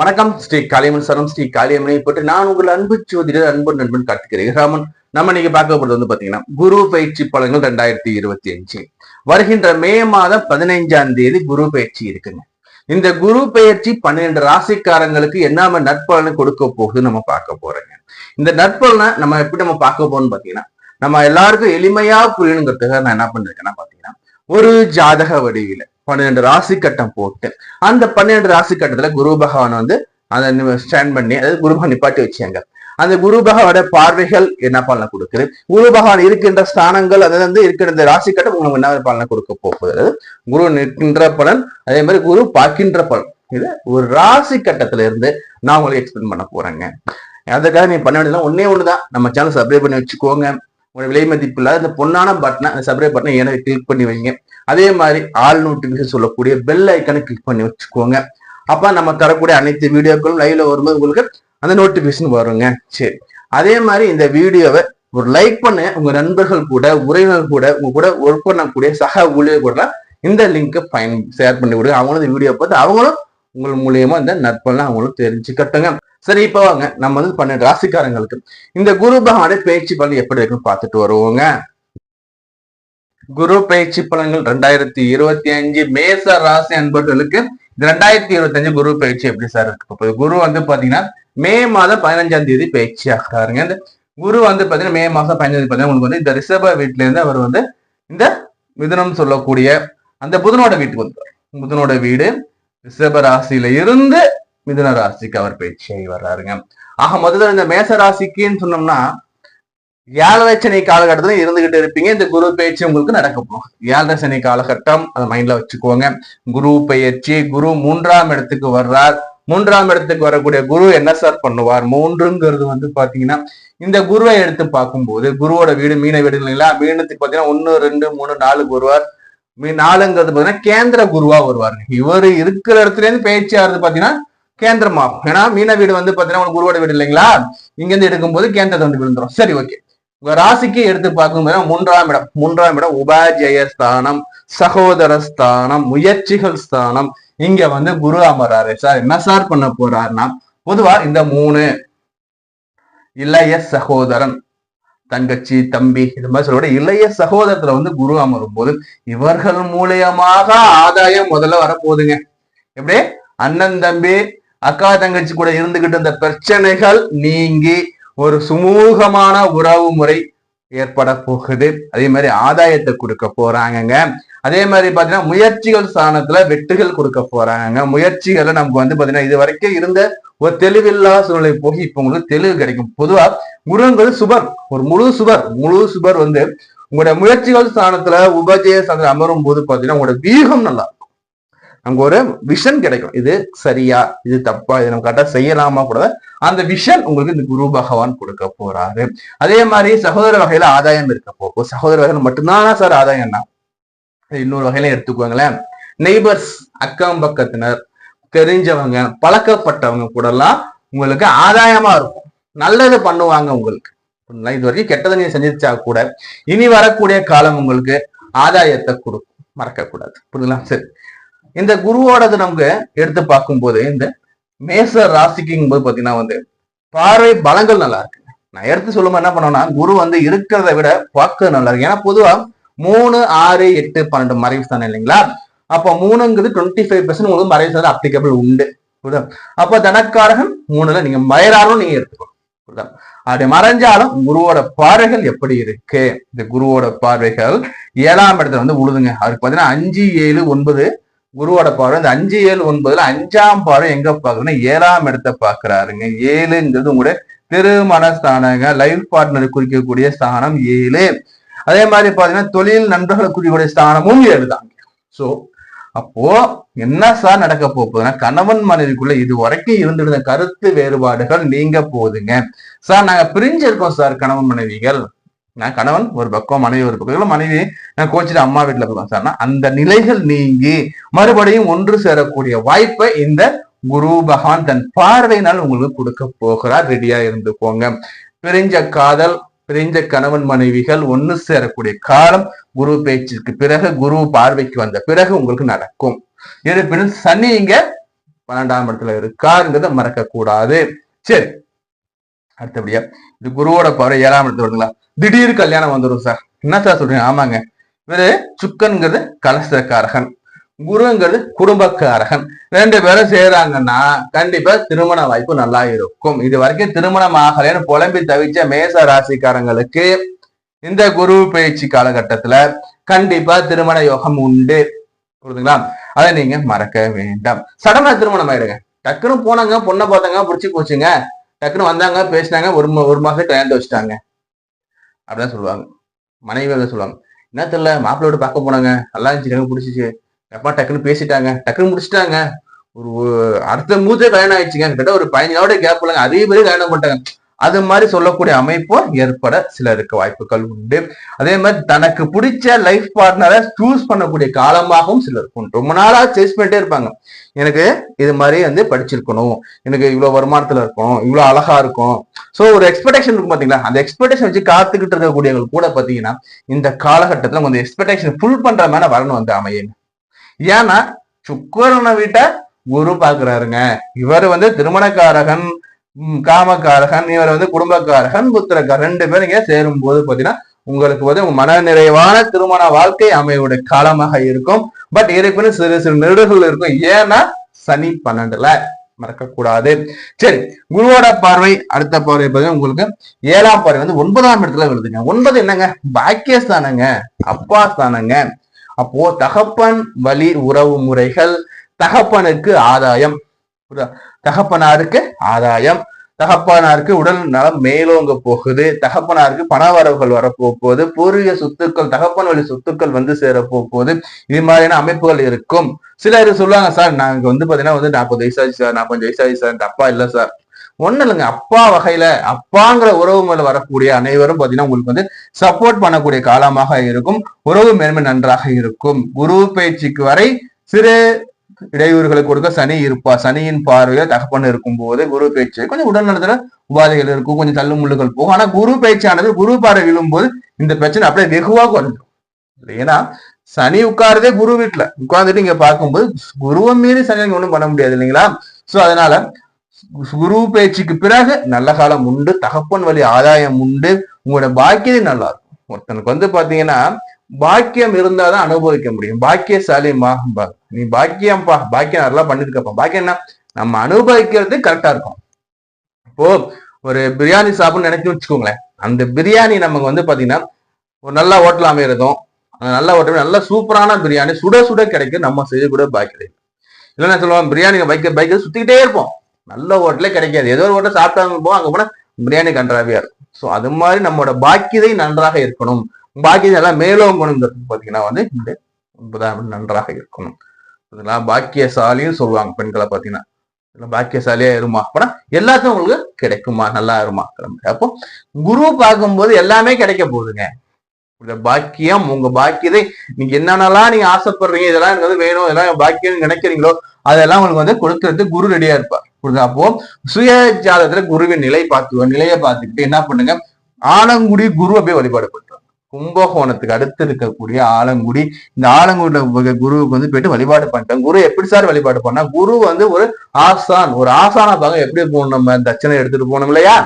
வணக்கம். ஸ்ரீ காளியம்மன் சரம் ஸ்ரீ காளியம்மனை போட்டு நான் உங்கள் அன்பு ஜோதிடர் அன்பு நண்பன் கார்த்திகரை ராமன் நம்ம இன்னைக்கு பார்க்க போறது வந்து பாத்தீங்கன்னா குரு பயிற்சி பலன்கள் ரெண்டாயிரத்தி இருபத்தி அஞ்சு. வருகின்ற மே மாதம் பதினைஞ்சாம் தேதி குரு பயிற்சி இருக்குங்க. இந்த குரு பயிற்சி பன்னிரெண்டு ராசிக்காரங்களுக்கு என்ன நற்பலனை கொடுக்க போகுது நம்ம பார்க்க போறோங்க. இந்த நற்பலனை நம்ம எப்படி நம்ம பார்க்க போறோம்னு பாத்தீங்கன்னா நம்ம எல்லாருக்கும் எளிமையா புரியணுங்கிறதுக்காக நான் என்ன பண்ணிருக்கேன்னா பாத்தீங்கன்னா ஒரு ஜாதக வடிவில பன்னிரெண்டு ராசி கட்டம் போட்டு அந்த பன்னிரெண்டு ராசி கட்டத்துல குரு பகவான் வந்து அதை ஸ்டாண்ட் பண்ணி அதாவது குரு பகவான் நிப்பாட்டி வச்சாங்க அந்த குரு பகவானோட பார்வைகள் என்ன பலனை கொடுக்குது? குரு பகவான் இருக்கின்ற ஸ்தானங்கள் அதாவது வந்து இருக்கின்ற இந்த ராசி கட்டம் உங்களுக்கு என்ன பலனை கொடுக்க போகுது? குரு நிற்கின்ற பலன் அதே மாதிரி குரு பார்க்கின்ற பலன். இது ஒரு ராசி கட்டத்துல இருந்து நான் உங்களுக்கு எக்ஸ்பிளைன் பண்ண போறேங்க. அதுக்காக நீ பண்ண வேண்டியதுலாம் ஒன்னே ஒண்ணுதான். நம்ம சேனல் சப்ஸ்கிரைப் பண்ணி வச்சுக்கோங்க. உங்களோட விலை மதிப்பு இல்லாத இந்த பொண்ணான பட்டனை அந்த சப்ஸ்கிரைப் பட்டனை ஏன்னா கிளிக் பண்ணி வைங்க? அதே மாதிரி ஆல் நோட்டிபிகேஷன் சொல்லக்கூடிய பெல் ஐக்கனை கிளிக் பண்ணி வச்சுக்கோங்க. அப்போ நம்ம தரக்கூடிய அனைத்து வீடியோக்களும் லைவ்ல வரும்போது உங்களுக்கு அந்த நோட்டிபிகேஷன் வருங்க. சரி. அதே மாதிரி இந்த வீடியோவை ஒரு லைக் பண்ண உங்க நண்பர்கள் கூட உறவினர்கள் கூட உங்க கூட ஒர்க் பண்ணக்கூடிய சக ஊழியர் கூட இந்த லிங்கை பயன் ஷேர் பண்ணி விடுங்க. அவங்களும் இந்த வீடியோ பார்த்து அவங்களும் உங்கள் மூலியமா இந்த நட்பெல்லாம் அவங்களும் தெரிஞ்சுக்கட்டுங்க. சரி இப்ப வாங்க. நம்ம வந்து பன்னெண்டு ராசிக்காரங்களுக்கு இந்த குரு பகவானுடைய பேச்சு பலன் எப்படி இருக்குன்னு பார்த்துட்டு வருவோங்க. குரு பயிற்சி பலன்கள் ரெண்டாயிரத்தி இருபத்தி அஞ்சு மேச ராசி அன்பர்களுக்கு ரெண்டாயிரத்தி இருபத்தி அஞ்சு குரு பயிற்சி எப்படி சார் இருக்கு? குரு வந்து பாத்தீங்கன்னா மே மாதம் பதினஞ்சாம் தேதி பயிற்சி ஆகிறாருங்க. இந்த குரு வந்து பாத்தீங்கன்னா மே மாசம் பதினஞ்சு பாத்தீங்கன்னா உங்களுக்கு வந்து இந்த ரிஷப வீட்டுல இருந்து அவர் வந்து இந்த மிதுனம் சொல்லக்கூடிய அந்த புதனோட வீட்டுக்கு வந்து புதனோட வீடு ரிஷப ராசியில இருந்து மிதுன ராசிக்கு அவர் பயிற்சியாகி வர்றாருங்க. ஆக முதல்ல இந்த மேச ராசிக்குன்னு சொன்னோம்னா ஏழரை சனி காலகட்டத்துல இருந்துகிட்டு இருப்பீங்க. இந்த குரு பயிற்சி உங்களுக்கு நடக்க போகும் ஏழரை சனி காலகட்டம் அதை மைண்ட்ல வச்சுக்கோங்க. குரு பயிற்சி குரு மூன்றாம் இடத்துக்கு வர்றார். மூன்றாம் இடத்துக்கு வரக்கூடிய குரு என்ன சார் பண்ணுவார்? மூன்றுங்கிறது வந்து பாத்தீங்கன்னா இந்த குருவை எடுத்து பார்க்கும்போது குருவோட வீடு மீன வீடு இல்லைங்களா? மீனத்துக்கு பாத்தீங்கன்னா ஒன்னு ரெண்டு மூணு நாலு வருவார். மீ நாலுங்கிறது பாத்தீங்கன்னா கேந்திர குருவா வருவார் இவர் இருக்கிற இடத்துல இருந்து பயிற்சி ஆறுது பாத்தீங்கன்னா கேந்திரமாகும் ஏன்னா மீன வீடு வந்து பாத்தீங்கன்னா உங்களுக்கு குருவோட வீடு இல்லைங்களா? இங்க இருந்து எடுக்கும்போது கேந்திரத்தை வந்து விழுந்துரும். சரி ஓகே. உங்க ராசிக்கு எடுத்து பார்க்கும்போது மூன்றாம் இடம். மூன்றாம் இடம் உபாஜய ஸ்தானம் சகோதர ஸ்தானம் முயற்சிகள் ஸ்தானம். இங்க வந்து குரு அமராரு சார் என்ன சார் பண்ண போறாருன்னா பொதுவா இந்த மூணு. இளைய சகோதரன் தங்கச்சி தம்பி இது மாதிரி சொல்ல இளைய சகோதரத்துல வந்து குரு அமரும் போது இவர்கள் மூலியமாக ஆதாயம் முதல்ல வரப்போகுதுங்க. எப்படி? அண்ணன் தம்பி அக்கா தங்கச்சி கூட இருந்துகிட்டு இருந்த பிரச்சனைகள் நீங்கி ஒரு சுமூகமான உறவு முறை ஏற்பட போகுது. அதே மாதிரி ஆதாயத்தை கொடுக்க போறாங்கங்க. அதே மாதிரி பாத்தீங்கன்னா முயற்சிகள் ஸ்தானத்துல வெட்டுகள் கொடுக்க போறாங்க முயற்சிகளை நமக்கு வந்து பாத்தீங்கன்னா இது வரைக்கும் இருந்த ஒரு தெளிவில்லா சூழ்நிலை போகி இப்ப உங்களுக்கு தெளிவு கிடைக்கும். பொதுவா குருங்கிறது சுபர் ஒரு முழு சுபர் முழு சுபர் வந்து உங்களுடைய முயற்சிகள் ஸ்தானத்துல உபஜய ஸ்தானத்துல அமரும் போது பாத்தீங்கன்னா உங்களோட வீகம் நல்லா இருக்கும் அங்க ஒரு விஷன் கிடைக்கும். இது சரியா இது தப்பா இது நம்ம கரெக்டா செய்யலாமா கூட. அந்த விஷன் உங்களுக்கு இந்த குரு பகவான் கொடுக்க போறாரு. அதே மாதிரி சகோதர வகையில ஆதாயம் இருக்க போகும் சகோதர வகையில மட்டும்தானா சார் ஆதாயம்னா? இன்னொரு வகையில எடுத்துக்கோங்களேன். நெய்பர்ஸ் அக்கம் பக்கத்தினர் தெரிஞ்சவங்க பழக்கப்பட்டவங்க கூட எல்லாம் உங்களுக்கு ஆதாயமா இருக்கும். நல்லது பண்ணுவாங்க உங்களுக்கு. இது வரைக்கும் கெட்டதை நீங்க செஞ்சிருச்சா கூட இனி வரக்கூடிய காலம் உங்களுக்கு ஆதாயத்தை கொடுக்கும். மறக்க கூடாது புரியுதுங்களா? சரி. இந்த குருவோடது நமக்கு எடுத்து பார்க்கும்போது இந்த மேச ராசிக்கும் போது பாத்தீங்கன்னா வந்து பார்வை பலங்கள் நல்லா இருக்கு. நான் எடுத்து சொல்லும்போது என்ன பண்ணோம்னா குரு வந்து இருக்கிறத விட பார்க்க நல்லா இருக்கு. ஏன்னா பொதுவா மூணு ஆறு எட்டு பன்னெண்டு மறைவு ஸ்தானம் இல்லைங்களா? அப்போ மூணுங்கிறது டுவெண்ட்டி ஃபைவ் பெர்சன்ட் உங்களுக்கு மறைவு ஸ்தானம் அப்ளிகபிள் உண்டு. புரியுதா? அப்போ தனக்காரகன் மூணுல நீங்க மறைறாலும் நீங்க எடுத்துக்கணும் புரியுதா? அப்படி மறைஞ்சாலும் குருவோட பார்வைகள் எப்படி இருக்கு? இந்த குருவோட பார்வைகள் ஏழாம் இடத்துல வந்து உழுதுங்க. அதுக்கு பாத்தீங்கன்னா அஞ்சு ஏழு ஒன்பது குருவோட பார்வை இந்த அஞ்சு ஏழு ஒன்பதுல அஞ்சாம் பார்வை எங்க பாக்குறோம்னா ஏழாம் இடத்தை பாக்குறாருங்க ஏழுங்கிறது உங்களுடைய திருமண ஸ்தானங்க லைஃப் பார்ட்னர் குறிக்கக்கூடிய ஸ்தானம் ஏழு. அதே மாதிரி பாத்தீங்கன்னா தொழில் நண்பர்களை குறிக்கக்கூடிய ஸ்தானமும் ஏழு தான். சோ அப்போ என்ன சார் நடக்க போகுதுன்னா கணவன் மனைவிக்குள்ள இது வரைக்கும் இருந்திருந்த கருத்து வேறுபாடுகள் நீங்க போகுதுங்க சார் நாங்க பிரிஞ்சிருக்கோம் சார் கணவன் மனைவிகள். நான் கணவன் ஒரு பக்கம் மனைவி ஒரு பக்கம் மனைவி நான் கோச்சிட்டு அம்மா வீட்டுல இருக்கோம் சார்னா அந்த நிலைகள் நீங்கி மறுபடியும் ஒன்று சேரக்கூடிய வாய்ப்பை இந்த குரு பகவான் தன் பார்வையினால் உங்களுக்கு கொடுக்க போகிறார். ரெடியா இருந்துக்கோங்க பிரிஞ்ச காதல் பிரிஞ்ச கணவன் மனைவிகள் ஒன்று சேரக்கூடிய காலம் குரு பேச்சிற்கு பிறகு குரு பார்வைக்கு வந்த பிறகு உங்களுக்கு நடக்கும். இருப்பினும் சனி இங்க பன்னெண்டாம் இடத்துல இருக்காருங்கிறத மறக்க கூடாது சரி. அடுத்தபடியா இது குருவோட பவர் ஏழாம் இடத்துல வருதுங்களா? திடீர் கல்யாணம் வந்துடும் சார். என்ன சார் சொல்றீங்க? ஆமாங்க. இவரு சுக்கன்கிறது கலசக்காரகன். குருங்கிறது குடும்பக்காரகன். ரெண்டு பேரும் செய்யறாங்கன்னா கண்டிப்பா திருமண வாய்ப்பு நல்லா இருக்கும். இது வரைக்கும் திருமணம் ஆகலைன்னு புலம்பி தவிச்ச மேச ராசிக்காரங்களுக்கு இந்த குரு பயிற்சி காலகட்டத்துல கண்டிப்பா திருமண யோகம் உண்டு. புரியுதுங்களா? அதை நீங்க மறக்க வேண்டாம். சடனா திருமணம் ஆயிடுங்க. டக்குன்னு போனாங்க பொண்ணை பார்த்தாங்க பிடிச்சி போச்சுங்க. டக்குன்னு வந்தாங்க பேசினாங்க ஒரு மா- ஒரு மாசம் கல்யாணத்தை வச்சுட்டாங்க. அப்படிதான் சொல்லுவாங்க. மனைவி வந்து சொல்லுவாங்க என்ன தெரியல மாப்பிள்ளோட பார்க்க போனாங்க. நல்லா இருந்துச்சு எனக்கு பிடிச்சிச்சு. அப்பா டக்குன்னு பேசிட்டாங்க. டக்குன்னு முடிச்சிட்டாங்க. ஒரு ஒரு- அடுத்த மூத்தே கல்யாணம் ஆயிடுச்சுங்க. கிட்ட ஒரு பதினஞ்சு நாளோட கேப் இல்லைங்க அதே மாதிரி கல்யாணம் பண்ணிட்டாங்க. அது மாதிரி சொல்லக்கூடிய அமைப்பும் ஏற்பட சிலருக்கு வாய்ப்புகள் உண்டு. அதே மாதிரி தனக்கு பிடிச்ச லைஃப் பார்ட்னரை சூஸ் பண்ணக்கூடிய காலமாகவும் சிலருக்கு உண்டு ரொம்ப நாளா சேஸ் பண்ணிட்டே இருப்பாங்க. எனக்கு இது மாதிரி வந்து படிச்சிருக்கணும். எனக்கு இவ்வளவு வருமானத்துல இருக்கணும். இவ்வளவு அழகா இருக்கும். சோ ஒரு எக்ஸ்பெக்டேஷன் இருக்கும் பாத்தீங்களா? அந்த எக்ஸ்பெக்டேஷன் வச்சு காத்துக்கிட்டு இருக்கக்கூடியவங்க கூட பாத்தீங்கன்னா இந்த காலகட்டத்துல கொஞ்சம் எக்ஸ்பெக்டேஷன் ஃபுல் பண்ற மாதிரி வரணும் வந்து அமையுங்க ஏன்னா சுக்கரனை விட்ட குரு பாக்குறாருங்க. இவர் வந்து திருமணக்காரகன். காமக்காரகன் இவர் வந்து குடும்பக்காரகன் புத்திரக்காரன் ரெண்டு பேரும் இங்க சேரும் போது பாத்தீங்கன்னா உங்களுக்கு வந்து உங்க மன நிறைவான திருமண வாழ்க்கை அமையுடைய காலமாக இருக்கும். பட் இருப்பினும் சிறு சிறு நெருடுகள் இருக்கும். ஏன்னா சனி பன்னெண்டுல மறக்க கூடாது சரி குருவோட பார்வை அடுத்த பார்வை பார்த்தீங்கன்னா உங்களுக்கு ஏழாம் பார்வை வந்து ஒன்பதாம் இடத்துல விழுதுங்க ஒன்பது என்னங்க? பாக்கியஸ்தானங்க அப்பா ஸ்தானங்க அப்போ தகப்பன் வழி உறவு முறைகள் தகப்பனுக்கு ஆதாயம். தகப்பனாருக்கு ஆதாயம் தகப்பனாருக்கு உடல் நலம் மேலோங்க போகுது தகப்பனாருக்கு பண வரவுகள் வரப்போகுது பூர்வீக சொத்துக்கள் தகப்பன் வழி சொத்துக்கள் வந்து சேர போகுது இது மாதிரியான அமைப்புகள் இருக்கும். சிலர் சொல்லுவாங்க சார் நாங்க வந்து பாத்தீங்கன்னா வந்து நாற்பது வயசாச்சு சார். நாற்பது வயசாச்சு சார். இந்த அப்பா இல்ல சார். ஒண்ணு இல்லைங்க. அப்பா வகையில அப்பாங்கிற உறவு மேல வரக்கூடிய அனைவரும் பாத்தீங்கன்னா உங்களுக்கு வந்து சப்போர்ட் பண்ணக்கூடிய காலமாக இருக்கும். உறவு மேன்மை நன்றாக இருக்கும். குரு பயிற்சிக்கு வரை சிறு இடையூறுகளை கொடுக்க சனி இருப்பா. சனியின் பார்வையில தகப்பன் இருக்கும் போது குரு பேச்சு கொஞ்சம் உடல்நலத்துல உபாதைகள் இருக்கும். கொஞ்சம் தள்ளுமுள்ளுகள் போகும். ஆனா குரு பேச்சானது குரு பார்வை விழும்போது இந்த பிரச்சனை அப்படியே வெகுவா குறைஞ்சிடும். ஏன்னா சனி உட்கார்றதே குரு வீட்டுல உட்கார்ந்துட்டு இங்க பார்க்கும்போது குருவை மீறி சனி ஒண்ணும் பண்ண முடியாது இல்லைங்களா? சோ அதனால குரு பேச்சுக்கு பிறகு நல்ல காலம் உண்டு. தகப்பன் வழி ஆதாயம் உண்டு. உங்களோட பாக்கியது நல்லா இருக்கும். ஒருத்தனுக்கு வந்து பாத்தீங்கன்னா பாக்கியம் இருந்தாதான் அனுபவிக்க முடியும். பாக்கியசாலிமா நீ பாக்கியம்ப்பா பாக்கியம் நல்லா பண்ணிருக்கப்பா. பாக்கியம் என்ன? நம்ம அனுபவிக்கிறது கரெக்டா இருக்கும். இப்போ ஒரு பிரியாணி சாப்பிடணும்னு நினைச்சு வச்சுக்கோங்களேன். அந்த பிரியாணி நமக்கு வந்து பாத்தீங்கன்னா ஒரு நல்ல ஹோட்டல் அமையறதும் அந்த நல்ல ஹோட்டல் நல்ல சூப்பரான பிரியாணி சுட சுட கிடைக்கும். நம்ம செய்யக்கூட கூட பாக்கியம் இல்லைன்னா சொல்லுவோம் பிரியாணி பைக்க பைக்க சுத்திக்கிட்டே இருப்போம். நல்ல ஹோட்டலே கிடைக்காது. ஏதோ ஒரு ஹோட்டல் சாப்பிட்டாங்க போவோம் அங்க போனா பிரியாணி கன்றாவியா இருக்கும். ஸோ அது மாதிரி நம்மளோட பாக்கியதை நன்றாக இருக்கணும் பாக்கியதை எல்லாம் மேலும் கொண்டு பாத்தீங்கன்னா வந்து நன்றாக இருக்கணும். இதெல்லாம் பாக்கியசாலின்னு சொல்லுவாங்க பெண்களை பாத்தீங்கன்னா இதெல்லாம் பாக்கியசாலியா இருமா? அப்புறம் எல்லாத்தையும் உங்களுக்கு கிடைக்குமா? நல்லா இருமா? அப்போ குரு பார்க்கும்போது எல்லாமே கிடைக்க போகுதுங்க. இந்த பாக்கியம் உங்க பாக்கியதை நீங்க என்னென்னலாம் நீங்க ஆசைப்படுறீங்க இதெல்லாம் எனக்கு வந்து வேணும் இதெல்லாம் பாக்கியம் நினைக்கிறீங்களோ அதெல்லாம் உங்களுக்கு வந்து கொடுக்கறது குரு ரெடியா இருப்பார். அப்போ சுய ஜாதகத்துல குருவின் நிலை பார்த்து நிலையை பார்த்துக்கிட்டு என்ன பண்ணுங்க? ஆலங்குடி குருவை போய் வழிபாடு பண்ணுங்க. கும்பகோணத்துக்கு அடுத்து இருக்கக்கூடிய ஆலங்குடி. இந்த ஆலங்குடியில குருவுக்கு வந்து போயிட்டு வழிபாடு பண்ணிட்டேன் குரு எப்படி சார் வழிபாடு பண்ணா குரு வந்து ஒரு ஆசான் ஒரு ஆசான பாங்க எப்படி போகணும் நம்ம தட்சணை எடுத்துட்டு போகணும் இல்லையா?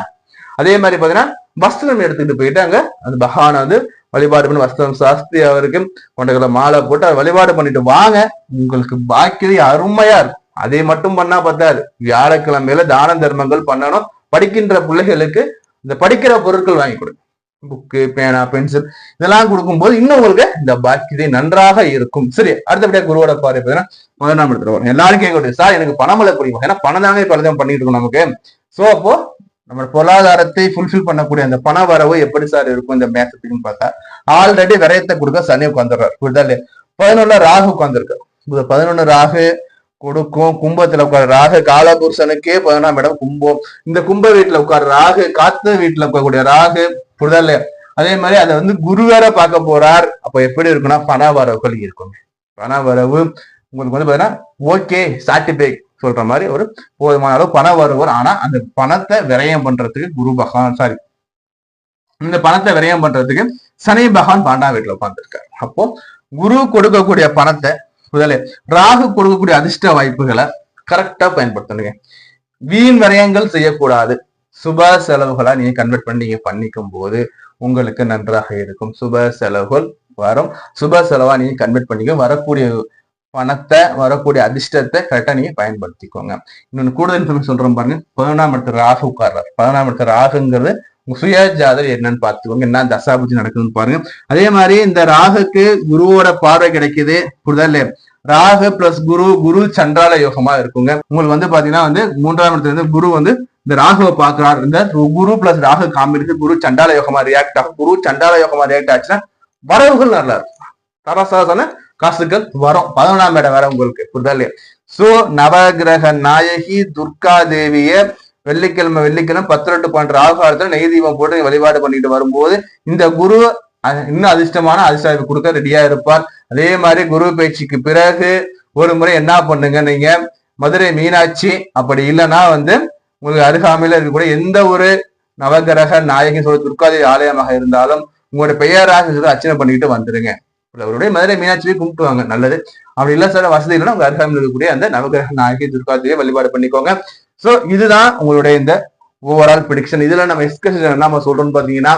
அதே மாதிரி பாத்தீங்கன்னா வஸ்திரம் எடுத்துக்கிட்டு போயிட்டு அங்க அந்த பகவானை வந்து வழிபாடு பண்ணி வஸ்திரம் சாஸ்திரி அவருக்கு கொண்டகளை மாலை போட்டு அதை வழிபாடு பண்ணிட்டு வாங்க. உங்களுக்கு பாக்கியதை அருமையா இருக்கும். அதை மட்டும் பண்ணா பத்தாது. வியாழக்கிழமையில தான தர்மங்கள் பண்ணணும். படிக்கின்ற பிள்ளைகளுக்கு இந்த படிக்கிற பொருட்கள் வாங்கி கொடுங்க புக்கு பேனா பென்சில் இதெல்லாம் கொடுக்கும்போது இன்னும் உங்களுக்கு இந்த பாக்கியதை நன்றாக இருக்கும். சரி அடுத்தபடியாக குருவோட பாரு பார்த்தீங்கன்னா முதலாம் இடத்துல வரும். எல்லாரும் கேட்கக்கூடிய சார் எனக்கு பணமலை புரியும்? ஏன்னா பணம் தானே பலதான் பண்ணிட்டு இருக்கோம் நமக்கு. ஸோ அப்போ நம்ம பொருளாதாரத்தை ஃபுல்ஃபில் பண்ணக்கூடிய அந்த பண வரவு எப்படி சார் இருக்கும்? இந்த மேசத்துக்குன்னு பார்த்தா ஆல்ரெடி விரயத்தை கொடுக்க சனி உட்காந்துடுறாரு புரியுதா இல்லையா? பதினொன்னு ராகு உட்காந்துருக்கு பதினொன்னு ராகு கொடுக்கும் கும்பத்துல உட்கார ராகு காலபுருஷனுக்கே பதினொன்றாம் இடம் கும்பம். இந்த கும்ப வீட்டுல உட்கார ராகு காத்த வீட்டுல உட்காரக்கூடிய ராகு புரிதா இல்லையா? அதே மாதிரி அதை வந்து குரு வேற பார்க்க போறார். அப்ப எப்படி இருக்குன்னா பண வரவுகள் இருக்கும். பண வரவு உங்களுக்கு வந்து பாத்தீங்கன்னா ஓகே சாட்டிஃபைக் சொல்ற மாதிரி ஒரு போதுமான அளவு பண வருவார். ஆனா அந்த பணத்தை விரயம் பண்றதுக்கு குரு பகவான் சாரி இந்த பணத்தை விரயம் பண்றதுக்கு சனி பகவான் பாண்டா வீட்டுல உட்காந்துருக்காரு அப்போ குரு கொடுக்கக்கூடிய பணத்தை முதல்ல ராகு கொடுக்கக்கூடிய அதிர்ஷ்ட வாய்ப்புகளை கரெக்டா பயன்படுத்தணுங்க. வீண் விரயங்கள் செய்யக்கூடாது. சுப செலவுகளாக நீங்கள் கன்வெர்ட் பண்ணி நீங்கள் பண்ணிக்கும் போது உங்களுக்கு நன்றாக இருக்கும். சுப செலவுகள் வரும். சுப செலவாக நீங்கள் கன்வெர்ட் பண்ணிக்க வரக்கூடிய பணத்தை வரக்கூடிய அதிர்ஷ்டத்தை கரெக்டாக நீங்கள் பயன்படுத்திக்கோங்க. இன்னொன்று கூடுதல் இன்ஃபர்மேஷன் சொல்கிறோம் பாருங்க. பதினாம் இடத்துல ராகு உட்கார்றாரு. பதினாம் இடத்துல ராகுங்கிறது உங்க சுய ஜாதகம் என்னன்னு பார்த்துக்கோங்க. என்ன தசாபூஜி நடக்குதுன்னு பாருங்க. அதே மாதிரி இந்த ராகுக்கு குருவோட பார்வை கிடைக்குது. புரிதல் ராகு பிளஸ் குரு குரு சண்டால யோகமா இருக்குங்க. உங்களுக்கு வந்து பாத்தீங்கன்னா வந்து மூன்றாம் இடத்துல இருந்து குரு வந்து இந்த ராகுவை பாக்குறாரு இந்த குரு பிளஸ் ராகு காம்பினேஷன் குரு சண்டால யோகமா ரியாக்ட் ஆகும். குரு சண்டால யோகமா ரியாக்ட் ஆச்சுன்னா வரவுகள் நல்லா இருக்கும். தரசாசன காசுகள் வரும். பதினொன்றாம் இடம் வர உங்களுக்கு புரிதல் சோ நவகிரக நாயகி துர்கா தேவிய வெள்ளிக்கிழமை வெள்ளிக்கிழமை பத்து ரெண்டு பன்னெண்டு ஆகாரத்துல நெய் தீபம் போட்டு வழிபாடு பண்ணிட்டு வரும்போது இந்த குரு இன்னும் அதிர்ஷ்டமான அதிர்ஷ்டம் கொடுக்க ரெடியா இருப்பார். அதே மாதிரி குரு பயிற்சிக்கு பிறகு ஒரு முறை என்ன பண்ணுங்க நீங்க? மதுரை மீனாட்சி அப்படி இல்லைன்னா வந்து உங்களுக்கு அருகாமையில இருக்கக்கூடிய எந்த ஒரு நவகிரக நாயகி சொல்ல துர்காதி ஆலயமாக இருந்தாலும் உங்களோட பெயராக அர்ச்சனை பண்ணிக்கிட்டு வந்துருங்க. அவருடைய மதுரை மீனாட்சியை கும்பிட்டுவாங்க. நல்லது. அப்படி இல்ல சார் வசதி இல்லைன்னா உங்க அருகாமையில் இருக்கக்கூடிய அந்த நவகிரக நாயகி துர்காதியை வழிபாடு பண்ணிக்கோங்க. சோ இதுதான் உங்களுடைய இந்த ஓவரால் ப்ரிடிக்ஷன் இதுல நம்ம எக்ஸ்கஷன் என்ன நம்ம சொல்றோம்னு பாத்தீங்கன்னா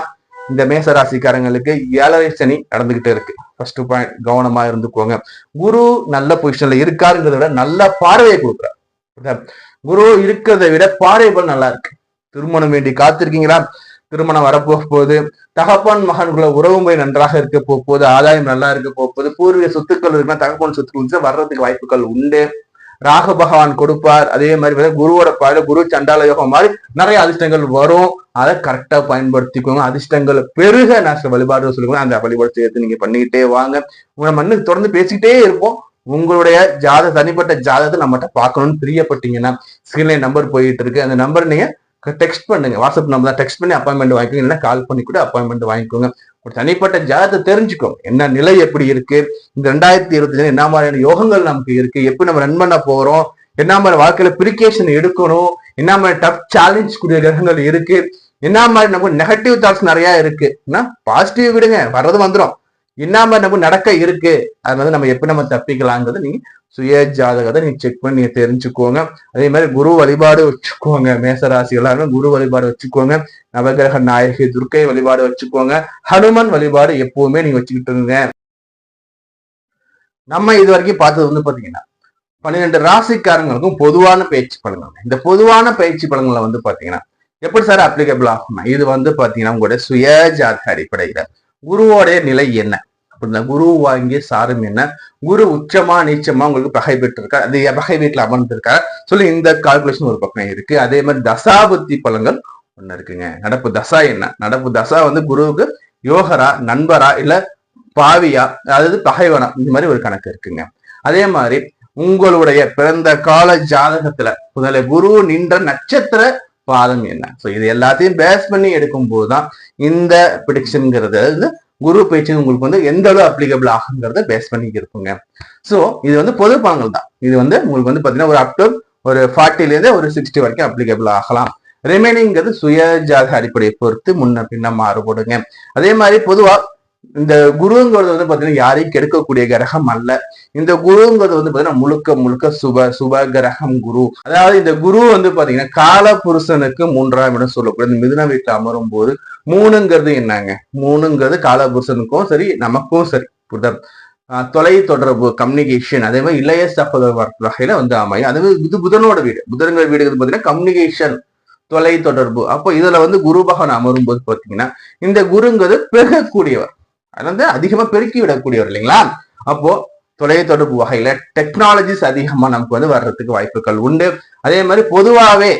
இந்த மேச ராசிக்காரங்களுக்கு ஏழரை சனி நடந்துகிட்டே இருக்கு. ஃபர்ஸ்ட் பாயிண்ட் கவனமா இருந்துக்கோங்க. குரு நல்ல பொசிஷன்ல இருக்காருங்கிறத விட நல்ல பார்வையை கொடுக்குறாரு. குரு இருக்கிறத விட பார்வைகள் நல்லா இருக்கு. திருமணம் வேண்டி காத்திருக்கீங்களா? திருமணம் வரப்போக போகுது. தகப்பன் மகன்குள்ள உறவு முறை நன்றாக இருக்க போகுது. ஆதாயம் நல்லா இருக்க போகுது. பூர்வீக சொத்துக்கள் இருக்குன்னா தகப்பன் சொத்துக்கள் வர்றதுக்கு வாய்ப்புகள் உண்டு. ராகு பகவான் கொடுப்பார். அதே மாதிரி குருவோட பாடு குரு சண்டால யோகம் மாதிரி நிறைய அதிர்ஷ்டங்கள் வரும். அதை கரெக்டா பயன்படுத்திக்கோங்க. அதிர்ஷ்டங்கள் பெருக நான் வழிபாடு சொல்லுங்க அந்த வழிபாடு செய்யறது நீங்க பண்ணிக்கிட்டே வாங்க. உங்களை மண்ணுக்கு தொடர்ந்து பேசிக்கிட்டே இருப்போம். உங்களுடைய ஜாத தனிப்பட்ட ஜாதகத்தை நம்மகிட்ட பார்க்கணும்னு பிரியப்பட்டீங்கன்னா ஸ்கிரீன்ல நம்பர் போயிட்டு இருக்கு அந்த நம்பர் நீங்க டெக்ஸ்ட் பண்ணுங்க. வாட்ஸ்அப் நம்பர் தான் டெக்ஸ்ட் பண்ணி அப்பாயின்மெண்ட் வாங்கிக்கோங்க. இல்லைன்னா கால் பண்ணி கூட அப்பாயின்மெண்ட் வாங்கிக்கோங்க. ஒரு தனிப்பட்ட ஜாதத்தை தெரிஞ்சுக்கோங்க என்ன நிலை எப்படி இருக்கு? இந்த ரெண்டாயிரத்தி இருபத்தி என்ன மாதிரியான யோகங்கள் நமக்கு இருக்கு? எப்படி நம்ம ரன் பண்ண போறோம்? என்ன மாதிரி வாழ்க்கையில பிரிகேஷன் எடுக்கணும்? என்ன மாதிரி டஃப் சேலஞ்ச் கூடிய கிரகங்கள் இருக்கு? என்ன மாதிரி நமக்கு நெகட்டிவ் தாட்ஸ் நிறைய இருக்குன்னா பாசிட்டிவ் விடுங்க. வர்றது வந்துடும் இன்னாம நம்ம நமக்கு நடக்க இருக்கு. அது நம்ம எப்படி நம்ம தப்பிக்கலாங்கிறது நீங்க சுய ஜாதகத்தை நீங்க செக் பண்ணி நீங்க தெரிஞ்சுக்கோங்க. அதே மாதிரி குரு வழிபாடு வச்சுக்கோங்க. மேசராசி எல்லாருமே குரு வழிபாடு வச்சுக்கோங்க. நவகிரக நாயகி துர்க்கை வழிபாடு வச்சுக்கோங்க. ஹனுமன் வழிபாடு எப்பவுமே நீங்க வச்சுக்கிட்டு இருங்க. நம்ம இது வரைக்கும் பார்த்தது வந்து பாத்தீங்கன்னா பன்னிரெண்டு ராசிக்காரங்களுக்கும் பொதுவான பயிற்சி பலன்கள். இந்த பொதுவான பயிற்சி பலன்களை வந்து பாத்தீங்கன்னா எப்படி சார் அப்ளிகபிள் ஆகும்னா இது வந்து பாத்தீங்கன்னா உங்களுடைய சுய ஜாதக அடிப்படையில. குருவோடைய நிலை என்ன? அப்படின்னா குரு வாங்கிய சாரம் என்ன? குரு உச்சமா நீச்சமா உங்களுக்கு பகை பெற்று அது பகை வீட்டுல அமர்ந்திருக்கா சொல்லி இந்த கால்குலேஷன் ஒரு பக்கம் இருக்கு. அதே மாதிரி தசாபுத்தி பலங்கள் ஒண்ணு இருக்குங்க. நடப்பு தசா என்ன? நடப்பு தசா வந்து குருவுக்கு யோகரா நண்பரா இல்ல பாவியா? அதாவது பகைவனா? இந்த மாதிரி ஒரு கணக்கு இருக்குங்க. அதே மாதிரி உங்களுடைய பிறந்த கால ஜாதகத்துல முதல்ல குரு நின்ற நட்சத்திர பாதம் என்ன? ஸோ இது எல்லாத்தையும் பேஸ் பண்ணி எடுக்கும்போது தான் இந்த ப்ரிடிக்ஷனுங்கிறது வந்து குரு பயிற்சி உங்களுக்கு வந்து எந்த அளவு அப்ளிகபிள் ஆகுங்கிறத பேஸ் பண்ணி இருக்குங்க. ஸோ இது வந்து பொது பாங்கல் தான் இது வந்து உங்களுக்கு வந்து பார்த்தீங்கன்னா ஒரு அப் ஒரு ஃபார்ட்டிலேருந்து ஒரு சிக்ஸ்டி வரைக்கும் அப்ளிகபிள் ஆகலாம். ரிமைனிங்கிறது சுய ஜாத அடிப்படையை பொறுத்து முன்ன பின்ன மாறுபடுங்க. அதே மாதிரி பொதுவாக இந்த குருங்கிறது வந்து பாத்தீங்கன்னா யாரையும் கெடுக்கக்கூடிய கிரகம் அல்ல. இந்த குருங்கிறது வந்து பாத்தீங்கன்னா முழுக்க முழுக்க சுப சுப கிரகம் குரு. அதாவது இந்த குரு வந்து பாத்தீங்கன்னா கால புருஷனுக்கு மூன்றாம் இடம் சொல்லக்கூடிய மிதுன வீட்டில் அமரும் போது மூணுங்கிறது என்னங்க? மூணுங்கிறது கால புருஷனுக்கும் சரி நமக்கும் சரி. புரிதல் தொலை தொடர்பு கம்யூனிகேஷன் அதே மாதிரி இளைய சகோதர வகையில வந்து அமையும். அதே மாதிரி இது புதனோட வீடு. புதன்கள் வீடு பாத்தீங்கன்னா கம்யூனிகேஷன் தொலை தொடர்பு. அப்போ இதுல வந்து குரு பகவான் அமரும் போது பாத்தீங்கன்னா இந்த குருங்கிறது பெருகக்கூடியவர். அது வந்து அதிகமா பெருக்கி விடக்கூடியவர் இல்லைங்களா? அப்போ தொலை தொடர்பு வகையில டெக்னாலஜிஸ் அதிகமா நமக்கு வந்து வர்றதுக்கு வாய்ப்புகள் உண்டு. அதே மாதிரி பொதுவாகவே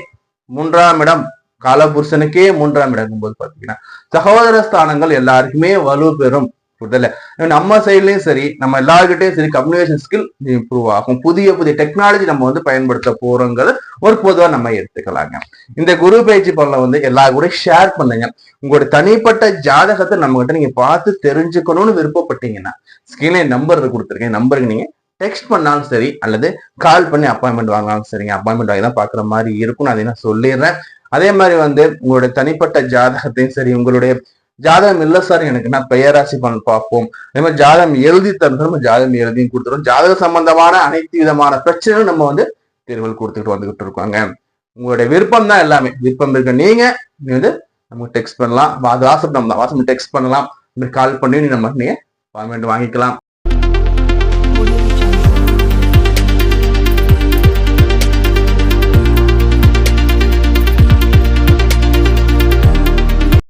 மூன்றாம் இடம் காலபுருஷனுக்கே மூன்றாம் இடம் போது பாத்தீங்கன்னா சகோதர ஸ்தானங்கள் எல்லாருக்குமே வலு பெறும் புரியல நம்ம சைட்லயும் சரி நம்ம எல்லாருக்கிட்டையும் சரி கம்யூனிகேஷன் ஸ்கில் இம்ப்ரூவ் ஆகும். புதிய புதிய டெக்னாலஜி நம்ம வந்து பயன்படுத்த போறோங்கிறது ஒரு பொதுவாக நம்ம எடுத்துக்கலாங்க. இந்த குரு பயிற்சி பலனை வந்து எல்லா கூட ஷேர் பண்ணுங்க. உங்களோட தனிப்பட்ட ஜாதகத்தை நம்ம கிட்ட நீங்க பார்த்து தெரிஞ்சுக்கணும்னு விருப்பப்பட்டீங்கன்னா ஸ்கிரீன்ல நம்பர் கொடுத்துருக்கேன். நம்பருக்கு நீங்க டெக்ஸ்ட் பண்ணாலும் சரி அல்லது கால் பண்ணி அப்பாயின்மெண்ட் வாங்கினாலும் சரிங்க. அப்பாயின்மெண்ட் வாங்கி தான் பாக்குற மாதிரி இருக்கும் அதை நான் சொல்லிடுறேன். அதே மாதிரி வந்து உங்களுடைய தனிப்பட்ட ஜாதகத்தையும் சரி உங்களுடைய ஜாதகம் இல்ல சார் எனக்கு நான் பெயராசி பண்ண பார்ப்போம். அதே மாதிரி ஜாதகம் எழுதி தரணும் நம்ம ஜாதகம் எழுதியும் கொடுத்துரும் ஜாதக சம்பந்தமான அனைத்து விதமான பிரச்சனைகளும் நம்ம வந்து தீர்வுகள் கொடுத்துட்டு வந்துகிட்டு இருக்காங்க. உங்களுடைய விருப்பம் தான் எல்லாமே. விருப்பம் இருக்க நீங்க நீ வந்து நமக்கு டெக்ஸ்ட் பண்ணலாம். வா- அது வாட்ஸ்அப் நம்ம வாட்ஸ்அப் டெக்ஸ்ட் பண்ணலாம் கால் பண்ணி நீ நம்ம நீங்க அப்பாயின்மெண்ட் வாங்கிக்கலாம்.